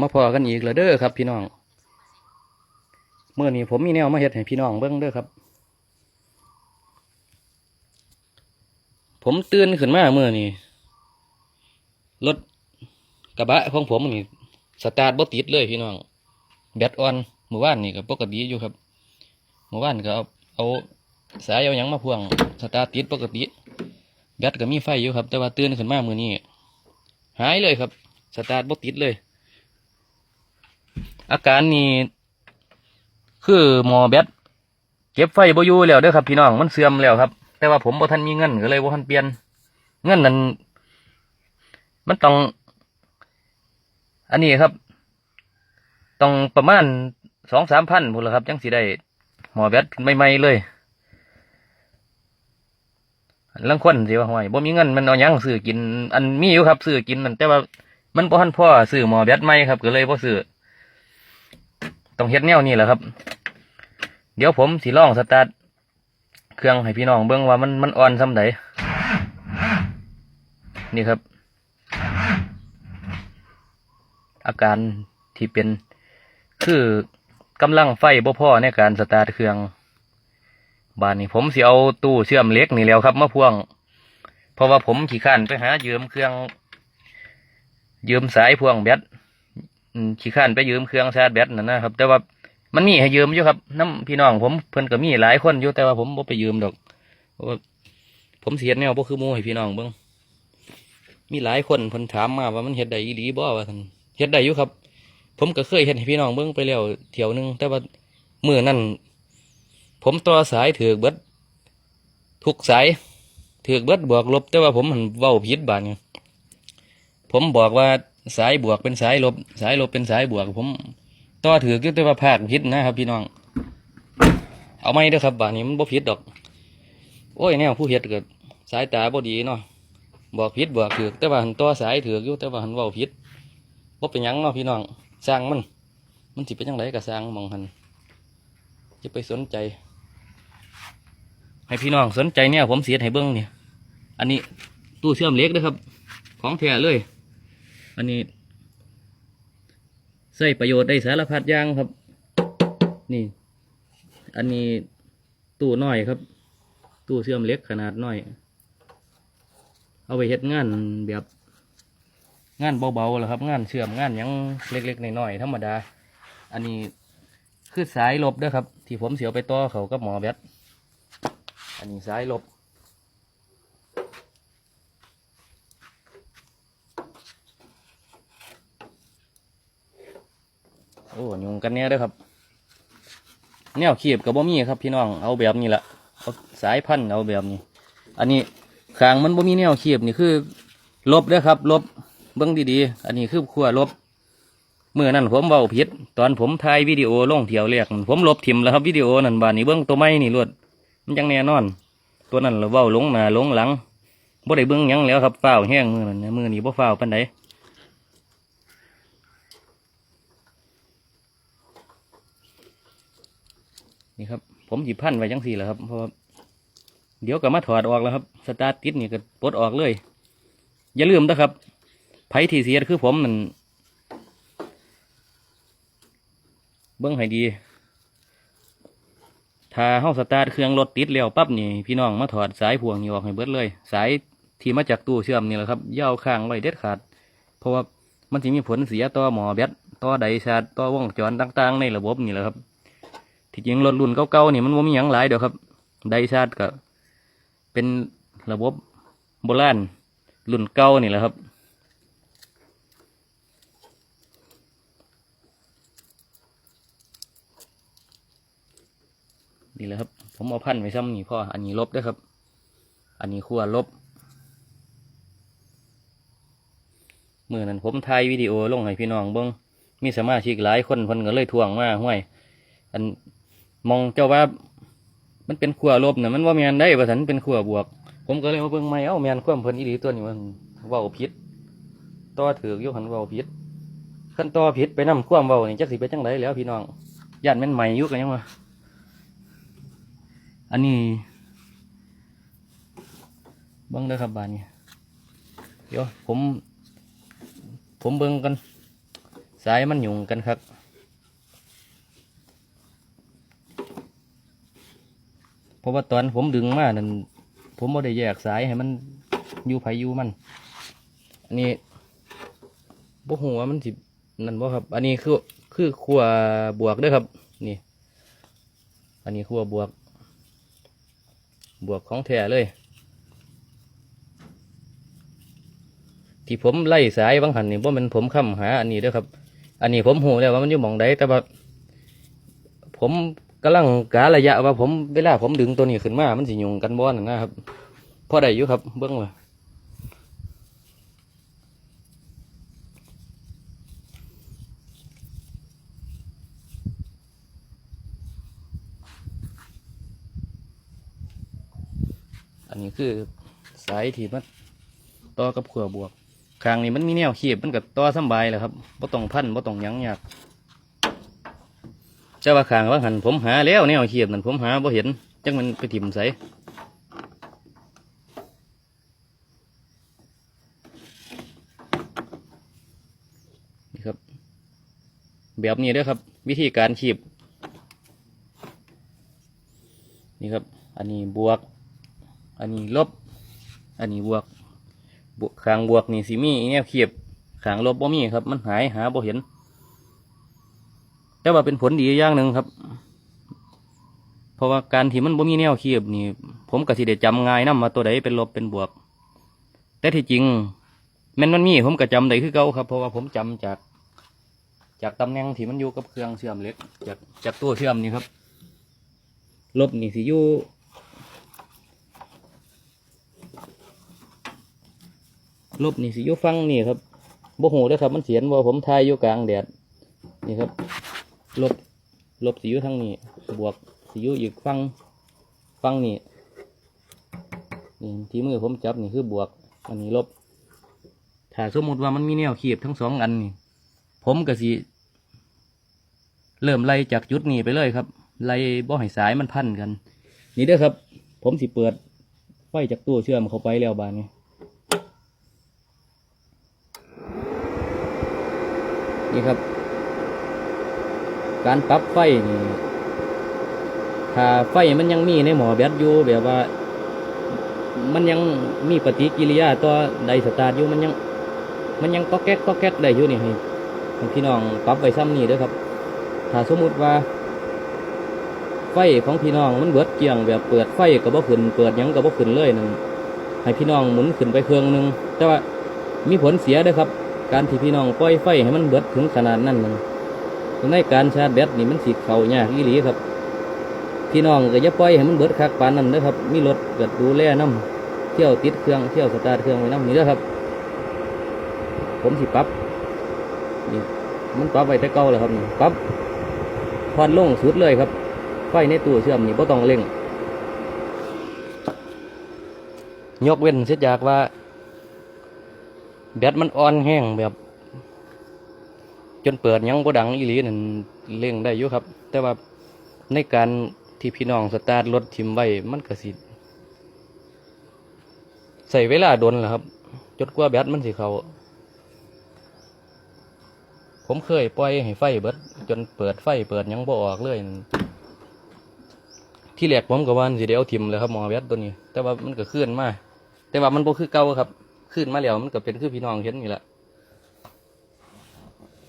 มาพอกันอีกแล้วเด้อครับ พี่น้องเมื่อนี้ผมมีแนวมาเฮ็ดให้พี่น้องเบิ่งเด้อครับ ผมตื่นขึ้นมาเมื่อนี้รถกระบะของผมนี่สตาร์ทบ่ติดเลยพี่น้องแบตออนเมื่อวานนี่ก็ปกติอยู่ครับเมื่อวานก็เอาเอาสายเอาหยังมาพ่วงสตาร์ทติดปกติแบตก็มีไฟอยู่ครับ แต่ว่าตื่นขึ้นมาเมื่อนี้หายเลยครับ สตาร์ทบ่ติดเลย อาการนี้คือหมอแบตเก็บไฟบ่อยู่แล้วเด้อครับพี่น้องมันเสื่อมแล้วครับ แต่ว่าผมบ่ทันมีเงินก็เลยบ่ทันเปลี่ยน เงินนั้นมันต้อง อันนี้ครับ ต้องประมาณสองสามพันพุ่นละครับจังสิได้หมอแบตใหม่ๆเลยลังคนสิว่าห่วยบ่มีเงินมันเอายังซื้อกิน อันมีอยู่ครับซื้อกินนั่นแต่ว่ามันบ่ทันพ่อซื้อหมอแบตใหม่ครับก็เลยบ่ซื้อ ต้องเฮ็ดแนวนี้แหละครับ เดี๋ยวผมสิลองสตาร์ทเครื่องให้พี่น้องเบิ่งว่ามันมันอ่อนซำใดนี่ครับ อาการที่เป็นคือกำลังไฟบ่พอในการสตาร์ทเครื่องบานนี้ผมสิเอาตู้เชื่อมเล็กนี่แล้วครับมาพ่วง เพราะว่าผมขี้ข้นไปหายืมเครื่องยืมสายพ่วงแบต ขี้ข้านไปยืมเครื่องชาร์จแบตนั่นนะครับ แต่ว่ามันมีให้ยืมอยู่ครับน้ำพี่น้องผมเพิ่นก็มีหลายคนอยู่แต่ว่าผมบ่ไปยืมดอกผมเสียแนวบ่คือมูให้พี่น้องเบิ่งมีหลายคนเพิ่นถามมาว่ามันเฮ็ดได้อีหลีบ่ว่านเฮ็ดได้อยู่ครับ ผมก็เคยเฮ็ดให้พี่น้องเบิ่งไปแล้วเที่ยวหนึงแต่ว่ามือนั้นผมต่อสายถือเบิดทุกสายถือเบิดบวกลบ แต่ว่าผมมันเว้าผิดบาดนี้ผมบอกว่า สายบวกเป็นสายลบ สายลบเป็นสายบวก ผมต่อถือก็แต่ว่าภาคผิดนะครับ พี่น้อง เอาไม่ด้อครับบาทนี้มันบ่ผิดดอก โอ้ยแนวผู้เฮ็ดเกิดสายตาบ่ดีเนาะบอกผิดบอกถือแต่ว่าหันต่อสายถืออยู่แต่ว่าหันว้าผิดบ่เป็นยังเนาะพี่น้องสร้างมัน มันสิเป็นจังไดก็สร้างมองหันจะไปสนใจ ให้พี่น้องสนใจเนี่ยผมเสียให้เบิ้งเนี่ยอันนี้ตู้เชื่อมเล็กนะครับ ของแท้เลย อันนี้ใส่ประโยชน์ได้สารพัดอย่างครับ นี่ อันนี้ตู้น้อยครับ ตู้เชื่อมเล็กขนาดน้อย เอาไปเฮ็ดงานแบบงานเบาๆแหละครับ งานเชื่อมงานยังเล็กๆน้อยๆธรรมดา อันนี้คือสายลบด้อครับ ที่ผมเสียวไปต่อเขากับหมอแบตอันนี้สายลบ อ้ยุงกันเนี้ยด้อครับแนวขีบกับบ่มีครับพี่น้องเอาแบบนี้แหละเอาสายพันธุ์เอาแบบนี้ อันนี้คางมันบ่มีแนวขีบนี่คือ ลบด้อครับ ลบเบิ้องดีๆ อันนี้คือขั้วลบเมื่อนั้นผมเบาผิด ตอนผมถ่ายวิดีโอลงเที่ยวแรกนั่นผมลบทิมแล้วครับวิดีโอนั่นบานนี้เบิ้องตัวไม้นี่รวดมันยังแน่นอน ตัวนั้นเราเว้าลงหนาลงหลังบ่ได้เบิ้องยังแล้วครับฝ้าแห้งมือนั่นนะมือนี้บ่ฝ้าปานใด นี่ครับ ผมหยิบพันไว้จังสี่แหละครับเพราะว่าเดี๋ยวก็มาถอดออกแล้วครับ สตาร์ทติดนี่ก็ปลดออกเลย อย่าลืมนะครับไผที่เสียคือผมนั่นเบิ้องให้ดี ถ้าเฮาสตาร์ทเครื่องรถติดแล้วปั๊บนี่พี่น้องมาถอดสายพวงนี่ออกให้เบิดเลย สายที่มาจากตู้เชื่อมนี่แหละครับย่าอาข้างไว้เด็ดขาด เพราะว่ามันจะมีผลเสียต่อหมอแบตต่อไดชาร์จต่อวงจรต่าง ๆ ในระบบนี่แหละครับ ที่จริงรถรุ่นเก่าๆนี่มันว่ามีหยังหลายเดี๋ยวครับ ไดชาร์จก็ เป็นระบบโบราณรุ่นเก่านี่แหละครับนี่แหละครับ ผมเอาพันไว้ซ้ำนี่พ่ออันนี้ลบเด้วยครับ อันนี้ขั้วลบเมื่อนั้นผมถ่ายวิดีโอลงให้พี่น้องเบิ้งมีสมาชิกหลายคนเพิ่นก็เลยทวงมาห้วย อัน มองเจ้าว่า มันเป็นขั้วลบเนี่ยมันว่าแมนได้ว่าสันเป็นขั้วบวก ผมก็เลยมาเบิ่งไม่เอ้าแมนความเพิ่นอีหลีตัวนี้มันเว้าผิดต่อถือยกหันเว้าผิดขั้นต่อผิดไปนํความเว้านี่จักสิไปจังไดแล้วพี่น้องย่านแม่นใหม่ยุกันยังวะอันนี้เบิ่งเด้อครับบานนี้เดี๋ยวผม ผมเบิ่งกัน สายมันหยุ่งกันครับ เพราะว่าตอนผมดึงมานั่นผมไม่ได้แยกสายให้มันอยู่ไผอยู่มัน อันนี้บ่หัวมันสินั่นบ่ครับ อันนี้คือคือขั้วบวกด้วยครับ นี่ อันนี้ขั้วบวก บวกของแท้เลย ที่ผมไล่สายบางหันนี่บ่แมันผมค้ำหา อันนี้ด้วยครับ อันนี้ผมหูแล้วว่ามันอยู่หมองใดแต่ว่าผม กำลังการะยะว่าผมเวลาผมดึงตัวนี้ขึ้นมา มันสิยุงกันบ่นั่นนะครับพอได้อยู่ครับเบื้องว่าอันนี้คือสายที่มันต่อกับขัวบวกข้างนี้มันมีแนวเขีบมันก็ต่อสบายแหละครับบ่ต้องพันบ่ต้องยั้งยาก แต่ว่าขางว่าหันผมหาแล้วแนวเขียบนั่นผมหาบ่เห็นจังมันไปถิ่มใส่นี่ครับ แบบนี้ด้อครับ วิธีการขีบนี่ครับ อันนี้บวก อันนี้ลบ อันนี้บวกบวกขางบวกนี่สิมีแนวเขียบขางลบบ่มีครับ มันหายหาบ่เห็น แต่ว่าเป็นผลดีอย่างหนึ่งครับ เพราะว่าการที่มันบ่มีแนวเคียบนี่ ผมก็สิได้จำง่ายนํว่าตัวใดเป็นลบเป็นบวก แต่ที่จริงแม่นมันมีผมก็จำได้คือเก่าครับ เพราะว่าผมจำจาก จากตำแหน่งที่มันอยู่กับเครื่องเชื่อมเหล็ก จากจากตัวเชื่อมนี่ครับ ลบนี่สิอยู่ลบนี่สิอยู่ฟังนี่ครับบ่หูเด้ครับ มันเสียนว่าผมทายอยู่กลางแดดนี่ครับ ลบ ลบสีอยู่ทางนี้ บวกสีอยู่อีกฝั่งฝั่งนี้นี่ที่มือผมจับนี่คือบวก อันนี้ลบ ถ้าสมมติว่ามันมีแนวขีบทั้งสองอันนี่ ผมก็สิ เริ่มไล่จากจุดนี้ไปเลยครับ ไล่บ่ให้สายมันพันกัน นี่เด้อครับ ผมสิเปิดไฟจากตัวเชื่อมเข้าไปแล้วบานนี้นี่ครับ การปรับไฟนี่ถ้าไฟมันยังมีในหมอแบตอยู่แบบว่า มันยังมีปฏิกิริยาต่อไดสตาร์ทอยู่มันยัง มันยังก็แก๊กก็แก๊กได้อยู่นี่ให้พี่น้องปรับไว้ซ้ำนี่เด้อครับ ถ้าสมมุติว่า ไฟของพี่น้องมันเบิดเกี่ยงแบบเปิดไฟกับบ่ขึ้นเปิดยังกับบ่ขึ้นเลยนั่นให้พี่น้องหมุนขึ้นไปเครื่องหนึงแต่ว่ามีผลเสียเด้อครับ การที่พี่น้องปล่อยไฟให้มันเบิดถึงขนาดนั้นนั่น ในการชาร์จแบตนี่มันสิเข่ายากอีหลีครับ พี่น้องก็อย่าปล่อยให้มันเบิดคักปานนั้นเด้อครับ มีรถเกิดดูแลน้ำเที่ยวติดเครื่องเที่ยวสตาร์ทเครื่องไว้น้ำนี่เด้อครับ ผมสิปับนี่มันปรับไว้แต่เก่าแล้วครับนี่ปับพอนลงสุดเลยครับ ไฟในตู้เชื่อมนี่บ่ต้องเร่งยกเว้นเสียจากว่าแบตมันอ่อนแห้งแบบ จนเปิดยังบ่ดังอีหลีนั่นเร่งได้อยู่ครับ แต่ว่าในการที่พี่น้องสตาร์ทรถทิมไว้มันก็สิใส่เวลาโดนแหละครับ จนกว่าแบตมันสิเขาผมเคยปล่อยให้ไฟเบิด จนเปิดไฟเปิดยังบ่ออกเลย ที่แรกผมก็ว่าสิได้เอาทิมเลยครับหมอแบตตัวนี้ แต่ว่ามันก็ขึ้นมาแต่ว่ามันบ่คือเก่าครับขึ้นมาแล้วมันก็เป็นคือพี่น้องเห็นนี่แหละ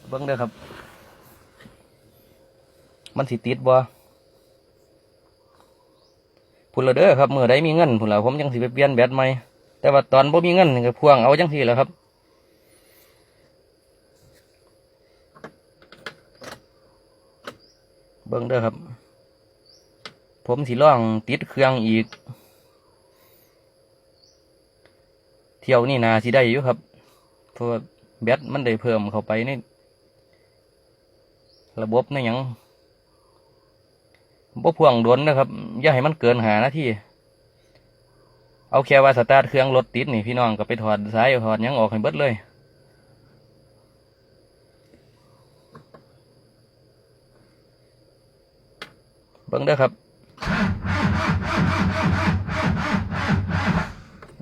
เบิ้งเด้อครับ มันสิติดบ่พุ่นละเด้อครับเมื่อใดมีเงินพุ่นละผมยังสิไปเปลี่ยนแบตใหม่แต่ว่าตอนบ่มีเงินก็พ่วงเอาจังสี่แหล้วครับเบิ้งเด้อครับ ผมสิล่องติดเครื่องอีก เที่ยวนี่นาสิได้อยู่ครับเพราะแบตมันได้เพิ่มเข้าไปใน ระบบในหยังบ่พ่วงดนนะครับ อย่าให้มันเกินหานาทีเอาแค่ว่าสตาร์ทเครื่องรถติดนี่พี่น้องก็ไปถอดสายถอดยังออกให้เบิดเลยเบิ่งเด้อครับ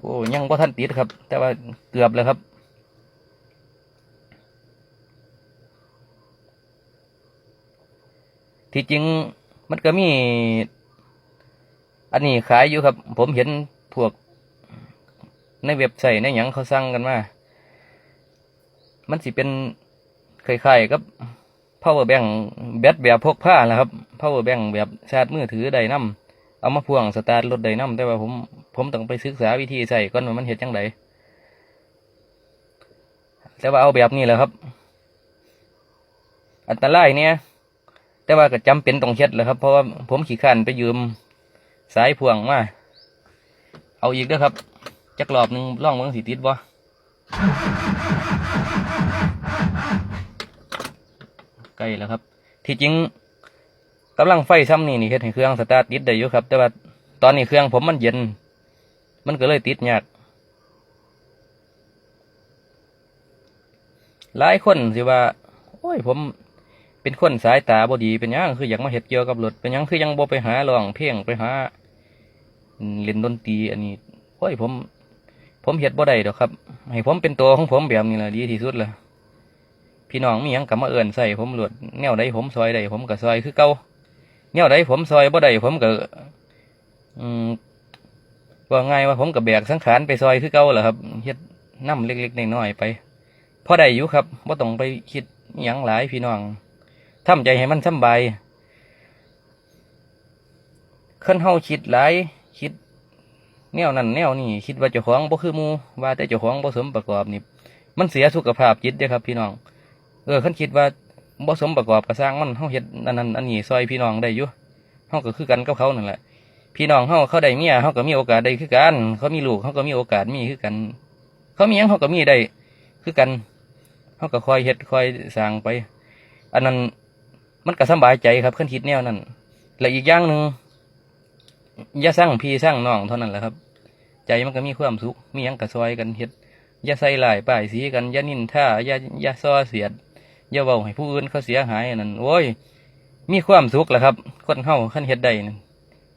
โอ้ยังบ่ทันติดครับ แต่ว่าเกือบแล้วครับ ที่จริงมันก็มี อันนี้ขายอยู่ครับ ผมเห็นพวก ในเว็บไซต์ในหยังเขาสั่งกันมา มันสิเป็นคล้ายๆกับ power bank แบตแบบพกผ้าแหละครับ power bank แบบชาร์จมือถือได้นํเอามาพ่วงสตาร์ทรถได้นํแต่ว่าผมผมต้องไปศึกษาวิธีใส่ก่อนว่ามันเฮ็ดจังไดแต่ว่าเอาแบบนี้แหละครับ อันตรายเนี่ย แต่ว่าก็จำเป็นต้องเฮ็ดแหละครับ เพราะว่าผมขี้ข้านไปยืมสายพ่วงมา เอาอีกเด้อครับ จักรอบหนึ่งล่องเมืองสีติดบ่ใกล้แล้วครับ ที่จริงกำลังไฟซ้ำนี่นี่เฮ็ดให้เครื่องสตาร์ทติดได้อยู่ครับ แต่ว่าตอนนี้เครื่องผมมันเย็น มันก็เลยติดยากหลายคนสิว่า โอ้ยผม เป็นคนสายตาบอดีเป็นยังคืออยากมาเฮ็ดเกี่ยวกับรถเป็นยังคือยังบ่ไปหาร้องเพลงไปหาเล่นดนตรีอันนี้โอ้ยผม ผมเฮ็ดบ่ได้ดอกครับ ให้ผมเป็นตัวของผมแบบนี้ล่ะดีที่สุดละพี่น้องมียังก็มาเอิ้นใส่ผมรวดแนวใดผมซอยใดผมก็ซอยคือเก่าแนวใดผมซอยบ่ได้ผมก็อืมว่าง่ายว่าผมก็แบกสังขารไปซอยคือเก่าล่ะครับเฮ็ดน้ำเล็กๆน้อยๆไปพอได้อยู่ครับว่าต้องไปคิดยังหลายพี่น้อง ทำใจให้มันสำบายขึ้นเฮาคิดหลายคิดแนวนั้นแนวนี้คิดว่าเจ้าของบ่คือมูว่าแต่เจ้าของบ่สมประกอบนี่มันเสียสุขภาพจิตเด้ครับ พี่น้อง เออคันคิดว่าบ่สมประกอบก็สร้างมันเฮาเฮ็ดอันนั้นอันนี้ซอยพี่น้องได้อยู่เฮาก็คือกันกับเขานั่นแหละพี่น้องเฮาเขาได้เมียเฮาก็มีโอกาสได้คือกัน เขามีลูกเฮาก็มีโอกาสมีคือกัน เขามีหยังเฮาก็มีได้คือกันเขาก็คอยเฮ็ดคอยสร้างไป อันนั้น มันก็สบายใจครับขึ้นคิดแนวนั้นและอีกอย่างหนึ่งอย่าสร้างพี่สร้างน้องเท่านั้นแหละครับ ใจมันก็มีความสุขมียังกระซอยกันเฮ็ดอย่าใส่ลายป้ายสีกันอย่านินท่าอย่าอย่าซ้อเสียดอย่าเว้าให้ผู้อื่นเขาเสียหายนั่นโอ้ยมีความสุขแหละครับ คนเฮาขั้นเฮ็ดได้นั่น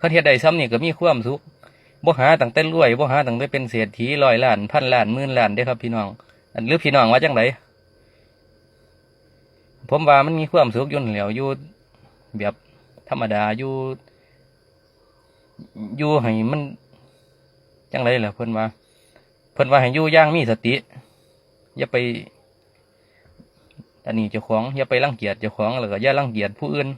ขั้นเฮ็ดได้ซ้ำนี่ก็มีความสุขบ่หาตั้งแต่รวยบ่หาตั้งแต่เป็นเศรษฐีร้อยล้านพันล้านหมื่นล้านเด้ครับพี่น้องอันหรือพี่น้องว่าจังได ผมว่ามันมีความสุขยุ่นนแหล้วอยู่แบบธรรมดาอยู่อยู่ให้มันจังไรล่ะเพิ่นว่า เพิ่นว่าให้อยู่ย่างมีสติ อย่าไปอันนี้เจ้าของอย่าไปรังเกียจเจ้าของแล้วก็อย่ารังเกียจผู้อื่น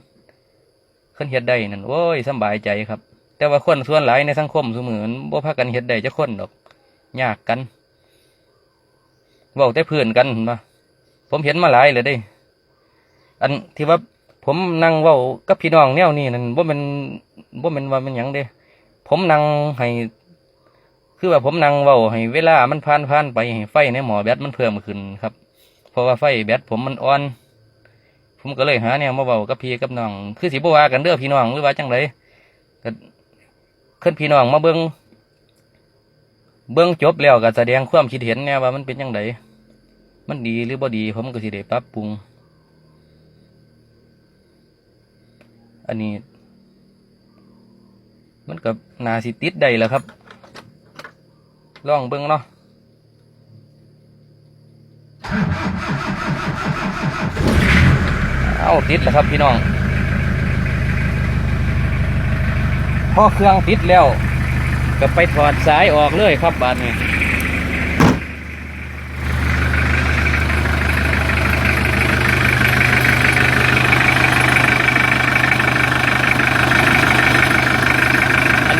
คนเฮ็ดได้นั่นโอ้ยสบายใจครับ แต่ว่าคนส่วนหลายในสังคมเสมือนบ่พากันเฮ็ดได้จะคนดอกยากกันเว้าแต่เพื่อนกันเห็นปะผมเห็นมาหลายเลยเด้ อันที่ว่าผมนั่งเว้ากับพี่น้องแนวนี้นั่นว่ามันว่ามันว่ามันหยังเด้ ผมนั่งให้ คือว่าผมนั่งเว้าให้เวลามันผ่านผ่านไปให้ไฟในหมอแบตมันเพิ่มขึ้นครับ เพราะว่าไฟแบตผมมันอ่อน ผมก็เลยหาแนวมาเว้ากับพี่กับน้อง คือสิบ่ว่ากันเด้อพี่น้องหรือว่าจังไดก็ขึ้นพี่น้องมาเบิ่งเบิ่งจบแล้วก็แสดงความคิดเห็นแนวว่ามันเป็นจังไดมันดีหรือบ่ดี ผมก็สิได้ปรับปรุง อันนี้ มันกับนาสิติดได้แล้วครับลองเบิ้งเนาะเอาติดแล้วครับพี่น้องพอเครื่องติดแล้ว ก็ไปถอดสายออกเลยครับบาดนี้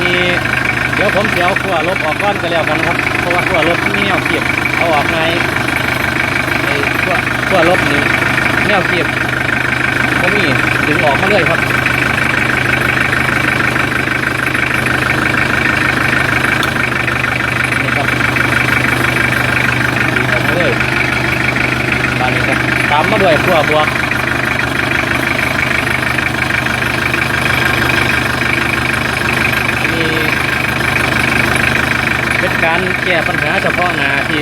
นี้ เดี๋ยวขั้วลบออกก้อนก็แล้วกันครับ เพราะว่าขั้วลบมีแนวเสียบเอาออกไงไอ้ขั้วขั้วลบนี่แนวเสียบก็มีดึงออกมาเลยครับนี่ครับดึงออกมาเลยบานนี้ครับตามมาด้วยขั้วบวก อันนี้เป็น การแก้ปัญหาเฉพาะหน้าที่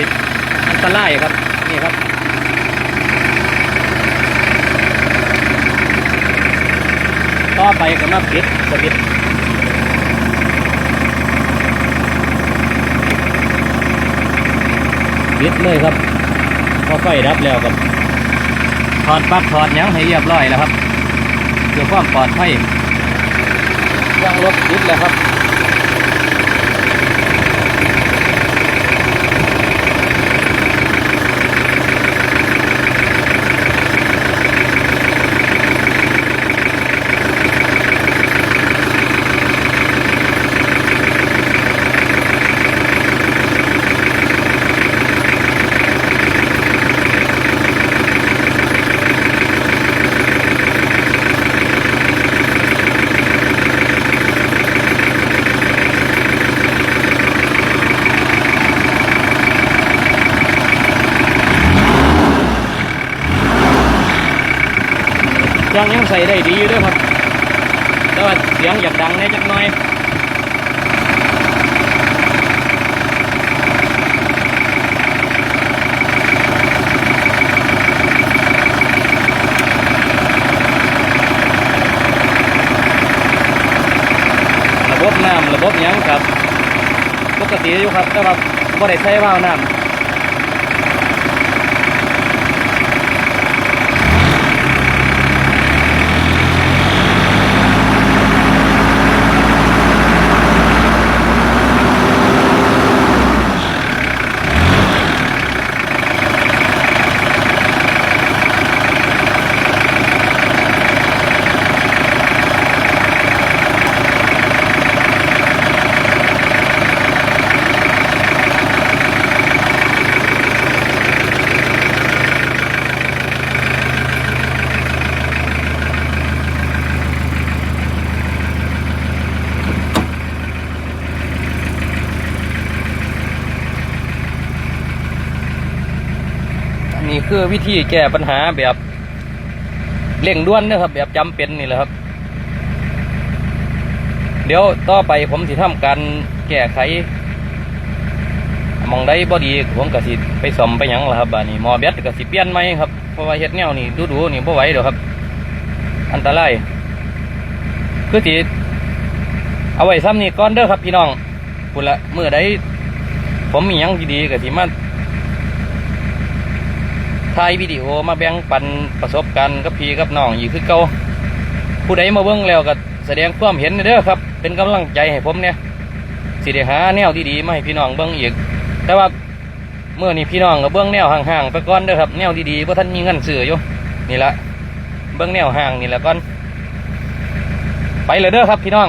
อันตรายครับ นี่ครับต่อไปก็มาปิดสวิตปิดเลยครับ พอไฟดับแล้วครับถอดปลั๊กถอดยังให้เรียบร้อยแล้วครับเพื่อความปลอดภัยเครื่องรถติดแล้วครับ ยังยังใส่ได้ดีอยู่ด้วยครับแต่ว่าเสียงอยากดังแน่จักหน่อยระบบน้ำระบบยังครับ ปกติอยู่ครับแต่ว่าบ่ได้ใช้วาล์วน้ำ นี่คือวิธีแก้ปัญหาแบบเร่งด่วนนะครับ แบบจำเป็นนี่แหละครับ เดี๋ยวต่อไปผมสิทำการแก้ไขมองได้บอดีผมก็สิไปซ่อมไปยังล่ะครับบ้านี้มอแบตก็สิเปลี่ยนไหมครับเพราะว่าเฮ็ดแนวนี่ดูๆนี่บ่ไหวเดี๋ยวครับ อันตรายคือสิเอาไว้ซ้ำนี่ก่อนเด้อครับพี่น้องพุ่นละเมื่อใดผมมียังดีๆก็สิมา ถ่ายวิดีโอมาแบ่งปันประสบการณ์กับพี่กับน้องอีกคือเก่าผู้ใดมาเบิ่งแล้วก็แสดงความเห็นเด้อครับ เป็นกำลังใจให้ผมเนี่ยสิได้หาแนวดีๆมาให้พี่น้องเบิ่งอีก แต่ว่าเมื่อนี้พี่น้องก็เบิ่งแนวห่างๆไปก่อนเด้อครับ แนวดีๆเพราะท่านมีเงินซื้ออยู่นี่ละเบิ่งแนวห่างนี่แหละก่อนไปเลยเด้อครับพี่น้อง